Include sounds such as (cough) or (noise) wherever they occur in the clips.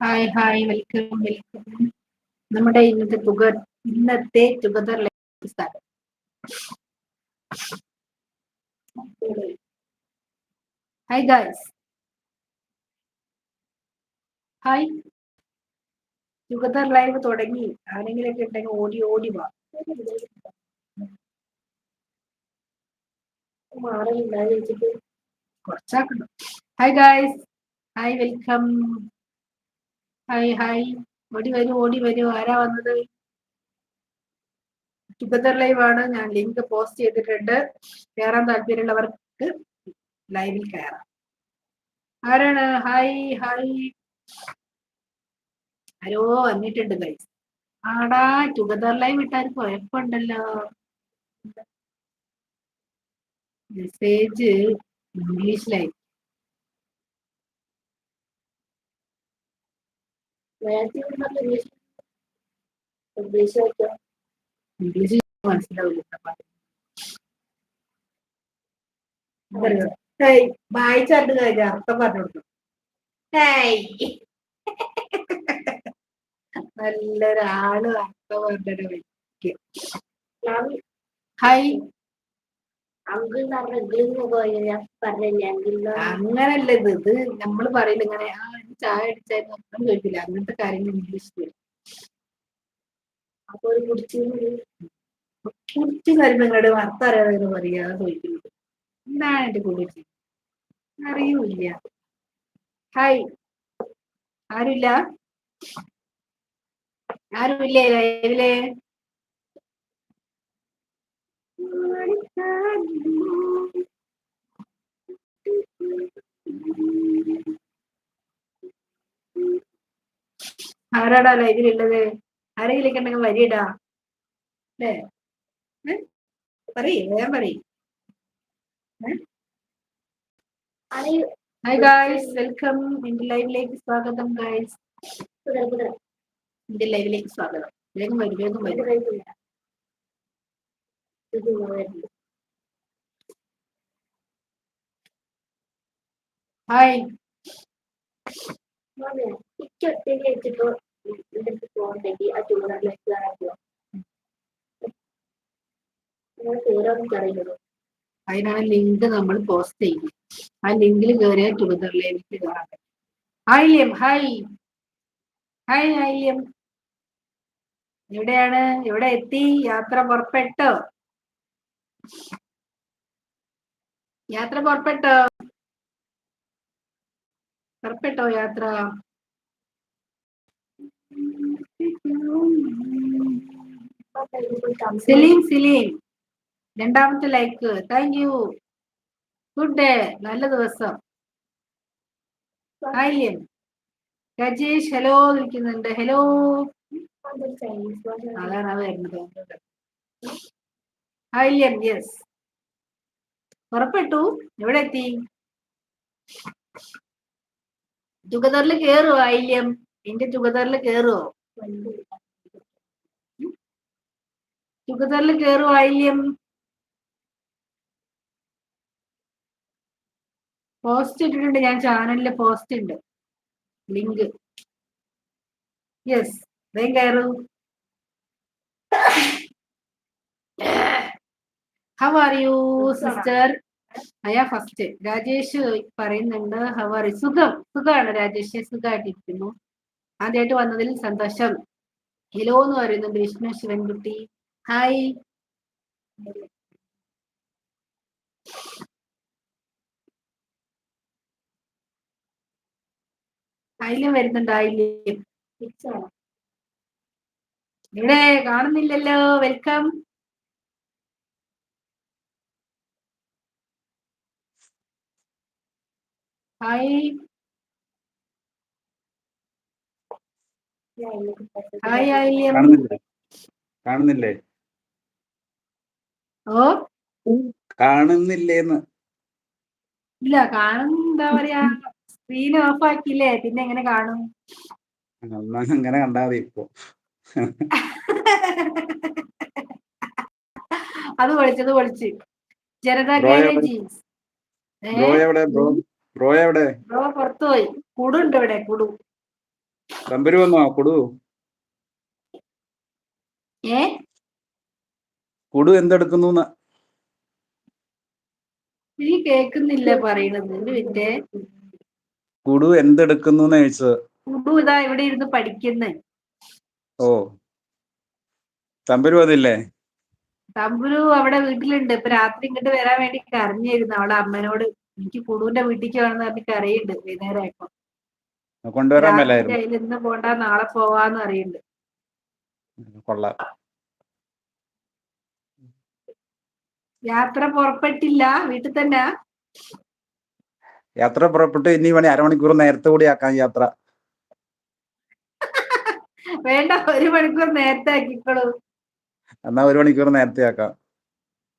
Hi hi welcome welcome നമ്മുടെ ഇന്നത്തെ തുക ഇന്നത്തെ ടുഗദർ സ്ഥലം. Hi guys hi together live തുടങ്ങി. ആരെങ്കിലൊക്കെ ഉണ്ടെങ്കിൽ ഓടി ഓടി വാ. കുറച്ചാക്കണം. Hi guys hi welcome hi hi ഓടി വരൂ ഓടി വരൂ. ആരാ വന്നത്? ടുഗദർ ലൈവ് ആണ്. ഞാൻ ലിങ്ക് പോസ്റ്റ് ചെയ്തിട്ടുണ്ട്. കയറാൻ താല്പര്യമുള്ളവർക്ക് ലൈവിൽ കയറാം ആരാണ്? ഹായ് ഹായ് ആരോ വന്നിട്ടുണ്ട് ഗൈസ് ആടാ ടുഗദർ ലൈവ് ഇട്ടാൽ കുഴപ്പമുണ്ടല്ലോ മെസ്സേജ് ഇംഗ്ലീഷിലായി ഇംഗ്ലീഷ് മനസ്സിലാവില്ല വായിച്ചാണ്ട് കഴിഞ്ഞ അർത്ഥം പറഞ്ഞു കൊടുക്കും നല്ലൊരാൾ അർത്ഥം പറഞ്ഞൊരു വ്യക്തി അങ്ങനല്ല ഇത്. ഇത് നമ്മൾ പറയില്ല ഇങ്ങനെ ചായ അടിച്ചായിരുന്നു. ഒന്നും കേട്ടില്ല അങ്ങനത്തെ കാര്യങ്ങൾ ഇംഗ്ലീഷിൽ അപ്പൊ ഒരു കുടിച്ചു കുറിച്ച് കാര്യം നിങ്ങളുടെ വാർത്ത അറിയാതെ പറയാതെ ചോദിക്കുന്നത്. എന്താണ് എന്റെ കുറിച്ച് അറിയൂല ഹായ് ആരുമില്ല? ആരുമില്ലേ? ലൈവിലെ? ആരാടാ ലൈവിലുള്ളത്? ആരെങ്കിലൊക്കെ ഉണ്ടെങ്കിൽ വരിയടാ. അല്ലേ? പറയേ വേഗം പറയും. ഹായ് ഗായ്സ് വെൽക്കം എന്റെ ലൈവിലേക്ക് സ്വാഗതം ഗായ്സ് എന്റെ ലൈവിലേക്ക് സ്വാഗതം. വേഗം വരും വേഗം വരും. ഹായ് ഒറ്റയ്ക്ക് വെച്ചിപ്പോ ആ കയറാൻ അറിയുന്നത് അതിനാണ് ലിങ്ക് നമ്മൾ പോസ്റ്റ് ചെയ്യുന്നത്. ആ ലിങ്കിൽ കയറിയാൽ ടുഗദറിലേക്ക് കയറാൻ പറ്റും. ലിയം ഹായ് ഹായ് ഹായ്യം എവിടെയാണ്? എവിടെ എത്തി? യാത്ര പുറപ്പെട്ടോ? യാത്ര പുറപ്പെട്ടോ? പുറപ്പെട്ടോ യാത്ര? സെലീം സിലീം രണ്ടാമത്തെ like thank you good day നല്ല ദിവസം. ഹായ്യം രാജേഷ് ഹലോ വിളിക്കുന്നുണ്ട്. ഹലോ അതാണ് അത് വരുന്നത്. ഹായ്യം യെസ് പുറപ്പെട്ടു എവിടെ എത്തി? ചുഗദറിൽ കേറുവോ? ഐല്യം എന്റെ ചുഗദറിൽ കേറുവോ? ചുഗദറിൽ കേറുവോ ഐല്യം പോസ്റ്റ് ഇട്ടിട്ടുണ്ട്. ഞാൻ ചാനലിൽ പോസ്റ്റ് ഉണ്ട് ലിങ്ക് യെസ് വേഗം കയറൂ ഹൗ ആർ യു സിസ്റ്റർ അയാ ഫസ്റ്റ് രാജേഷ് പറയുന്നുണ്ട് ഹൗ ആർ യു സുഖം. സുഖമാണ് രാജേഷ് സുഖമായിട്ടിരിക്കുന്നു ആദ്യമായിട്ട് വന്നതിൽ സന്തോഷം. ഹലോ എന്ന് പറയുന്നുണ്ട് വിഷ്ണു ശിവൻകുട്ടി. ഹായ്. ആയില്യം വരുന്നുണ്ട് ആയില്യം. ഇവിടെ കാണുന്നില്ലല്ലോ വെൽക്കം. ഹായ്. ഹായ് കാണുന്നില്ലേ? ഓ? കാണുന്നില്ലേന്ന്. ഇല്ല കാണുന്ന എന്താ പറയാ സ്ക്രീൻ ഓഫ് ആക്കിയില്ലേ പിന്നെ എങ്ങനെ കാണും? അങ്ങനെ കണ്ടാ മതി ഇപ്പൊ. അത് പൊളിച്ചത് പൊളിച്ച്. ജനതാ ബ്രോ എവിടെ? കുടുണ്ട് ഇവിടെ കുടു. തമ്പുരു വന്നോ? കുടു? ഏ? കുടു എന്തെടുക്കുന്നു കേക്കുന്നില്ല പറയണത്? കുടു എന്തെടുക്കുന്നു ചോദിച്ചത്. കുടു ഇതാ ഇവിടെ ഇരുന്ന് പഠിക്കുന്നേ. ഓ. തമ്പുരു അതില്ലേ? തമ്പുരു അവിടെ വീട്ടിലുണ്ട്. ഇപ്പൊ രാത്രി ഇങ്ങോട്ട് വരാൻ വേണ്ടി കരഞ്ഞിരുന്നു. അവളെ അമ്മനോട് എനിക്ക് കുടുവിന്റെ വീട്ടിലേക്ക് വേണമെന്ന് പറഞ്ഞ് കരയുണ്ട്. വൈകുന്നേരം കൊണ്ടുവരാൻ മേലായിരുന്നു. ഇന്ന് പോണ്ട നാളെ പോവാന്ന് അറിയുന്നുണ്ട് കൊള്ളാം. യാത്ര പുറപ്പെട്ടില്ല വീട്ടിൽ തന്നെ? യാത്ര പുറപ്പെട്ടു ഇനി വേണേ അരമണിക്കൂർ നേരത്തെ കൂടി ആക്കാം യാത്ര. (laughs) വേണ്ട ഒരു മണിക്കൂർ നേരത്തെ ആക്കിക്കോളൂ. എന്നാ ഒരു മണിക്കൂർ നേരത്തെ ആക്കാം.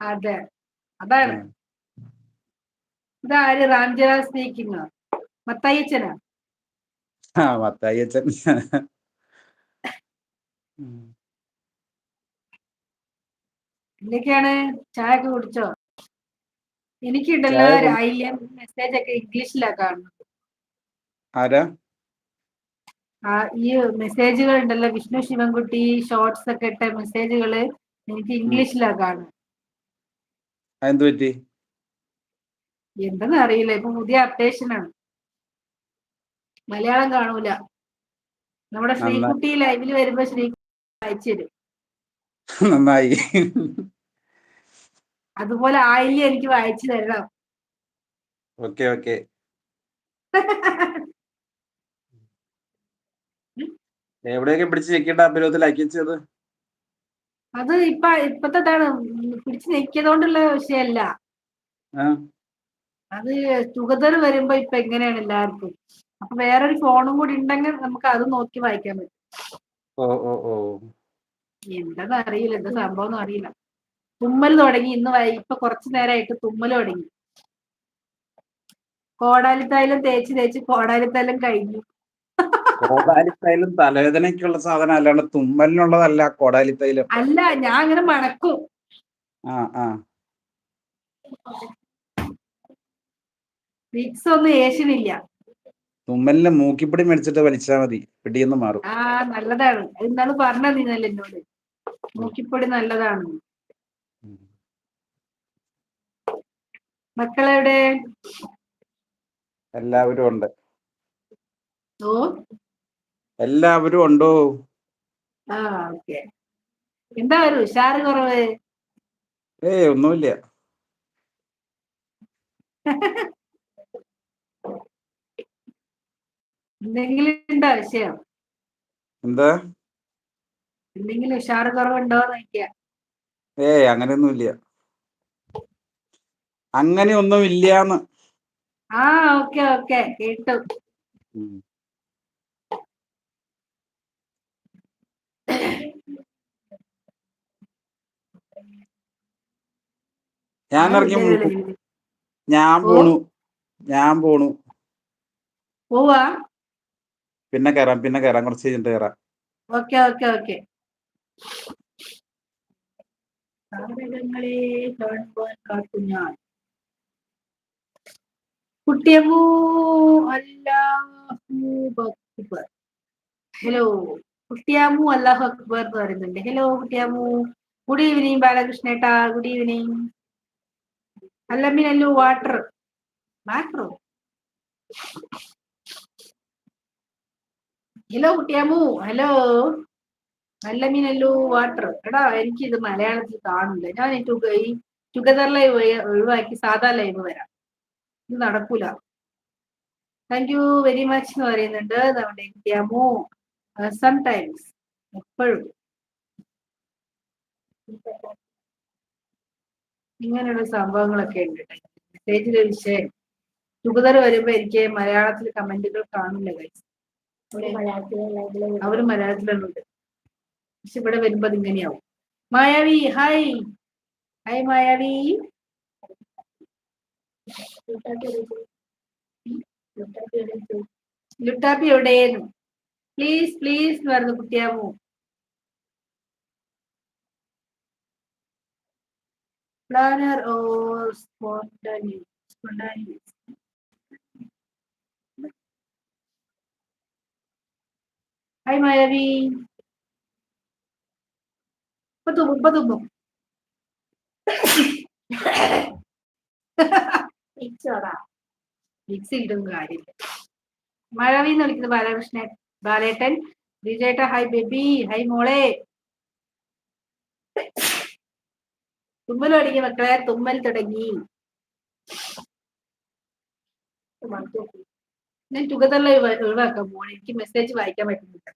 അതെ അതാണ്. ഇതാര്? റാംജറ സ്നേഹിക്കുന്നു? മത്തയ്യച്ചനാ ആ മത്തായിയച്ചൻ എന്തൊക്കെയാണ്? ചായ ഒക്കെ കുടിച്ചോ? എനിക്കുണ്ടല്ലോ രാവിലെ മെസ്സേജ് ഒക്കെ ഇംഗ്ലീഷിലാ കാണുന്നത് ആരാ? ആ ഈ മെസ്സേജുകൾ ഉണ്ടല്ലോ വിഷ്ണു ശിവൻകുട്ടി ഷോർട്സ് ഒക്കെ ഇട്ട മെസ്സേജുകൾ എനിക്ക് ഇംഗ്ലീഷിലാ കാണുന്നത് പറ്റി എന്തെന്ന് അറിയില്ല ഇപ്പൊ പുതിയ അപ്ഡേഷൻ ആണ് മലയാളം കാണൂല. നമ്മുടെ ശ്രീകുട്ടി ലൈവിൽ വരുമ്പോ ശ്രീ അയച്ചു തരും നന്നായി. അതുപോലെ ആയില്ല എനിക്ക് വായിച്ചു തരണം. Okay okay. (laughs) എവിടെയൊക്കെ പിടിച്ച് അയക്കിച്ചത് അത് ഇപ്പൊ ഇപ്പത്താണ് പിടിച്ചു നെക്കിയതുകൊണ്ടുള്ള വിഷയല്ല. അത് സുഗതർ വരുമ്പോ ഇപ്പൊ എങ്ങനെയാണ് എല്ലാവർക്കും? അപ്പൊ വേറൊരു ഫോണും കൂടി ഉണ്ടെങ്കിൽ നമുക്ക് അത് നോക്കി വായിക്കാൻ പറ്റും. എന്താന്ന് അറിയില്ല എന്താ സംഭവം അറിയില്ല തുമ്മൽ തുടങ്ങി. ഇന്ന് ഇപ്പൊ കുറച്ചു നേരമായിട്ട് തുമ്മൽ തുടങ്ങി. കോടാലിത്തൈലം തേച്ച് തേച്ച് കോടാലിത്തൈലം കഴിഞ്ഞു. കോടാലിത്തൈലം തലവേദനയ്ക്കുള്ള സാധനം അല്ലാണ്ട് തുമ്മലിനുള്ളതല്ല കോടാലിത്തൈലം അല്ല ഞാൻ അങ്ങനെ മണക്കും. ആ ആ. വിക്സ് ഒന്നും ഏഷ്യനില്ല തുമ്മലിന് മൂക്കിപ്പിടി മേടിച്ചിട്ട് വലിച്ചാ മതി. പിടിയെന്ന് മാറും. ആ നല്ലതാണ്. അത് പറഞ്ഞത് പറഞ്ഞതിന്നല്ലേ എന്നോട്. മൂക്കിപ്പൊടി നല്ലതാണ്. മക്കളെവിടെ? എല്ലാവരും ഉണ്ട്. ഓ. എല്ലാവരും ഉണ്ടോ? ആ ഓക്കെ. എന്താ ഒരു ഉഷാറ് കുറവ്? ഏയ് ഒന്നുമില്ല. എന്തെങ്കിലും ഉണ്ടോ വിഷയം? എന്താ? എന്തെങ്കിലും ഉഷാറ് കുറവുണ്ടോ നോക്കിയ ഏയ് അങ്ങനെയൊന്നുമില്ല. അങ്ങനെ ഒന്നും ഇല്ലാന്ന് ആ ഓക്കെ ഓക്കെ കേട്ടു. ഞാൻ ഇറങ്ങി. ഞാൻ പോണു. ഞാൻ പോണു. പോവാ? പിന്നെ കയറാം പിന്നെ കയറാം കുറച്ച് കഴിഞ്ഞിട്ട് കയറാം ഓക്കെ ഓക്കെ ഓക്കെ. താരകങ്ങളെ കാണുവാൻ കാത്തു ഞാൻ കുട്ടിയമ്മൂ അല്ലാഹു അക്ബർ. ഹലോ കുട്ടിയാമു അല്ലാഹു അക്ബർ എന്ന് പറയുന്നുണ്ട്. ഹലോ കുട്ടിയാമു. ഗുഡ് ഈവനിങ് ബാലകൃഷ്ണേട്ടാ. ഗുഡ് ഈവനിങ് അല്ലമ്മീനല്ലു വാട്ടർ മാക്രോ ഹലോ കുട്ടിയാമു. ഹലോ നല്ല മീനല്ലോ വാട്ടർ എടാ എനിക്ക് ഇത് മലയാളത്തിൽ കാണില്ല ഞാൻ ഈ ടുഗ ഈ ടുഗദർ ലൈവ് ഒഴിവാക്കി സാധാ ലൈവ് വരാം. ഇത് നടക്കൂല. താങ്ക് യു വെരി മച്ച് എന്ന് പറയുന്നുണ്ട് നമ്മുടെ ഇന്ത്യമോ സംടൈംസ് എപ്പോഴും. ഇങ്ങനെയുള്ള സംഭവങ്ങളൊക്കെ ഉണ്ട് മെസ്സേജിലെ വിഷയം ചുഗതർ വരുമ്പോ എനിക്ക് മലയാളത്തിൽ കമന്റുകൾ കാണില്ല ഗൈസ് അവർ മലയാളത്തിലുണ്ട്. പക്ഷെ ഇവിടെ വരുമ്പോ അത് ഇങ്ങനെയാവും. Mayavi hi hi Mayavi. Luttappi എവിടെയെന്ന് പ്ലീസ് പ്ലീസ് എന്ന് പറഞ്ഞു Kuttiyamu. Planner oh spontaneous spontaneous hi Mayavi ഇപ്പൊ തുമ്മും ഇപ്പൊ (laughs) തുമ്മും അതാ മിക്സ് ഇടും കാര്യമില്ല മഴവി എന്ന് വിളിക്കുന്നത് ബാലകൃഷ്ണൻ ബാലേട്ടൻ വിജയേട്ട ഹൈ ബേബി ഹൈ മോളെ. തുമ്മൽ തുടങ്ങി മക്കളെ തുമ്മൽ തുടങ്ങി. ഞാൻ ടുഗദറിൽ ഒഴിവാക്കാം മോളെ. എനിക്ക് മെസ്സേജ് വായിക്കാൻ പറ്റുന്നില്ല.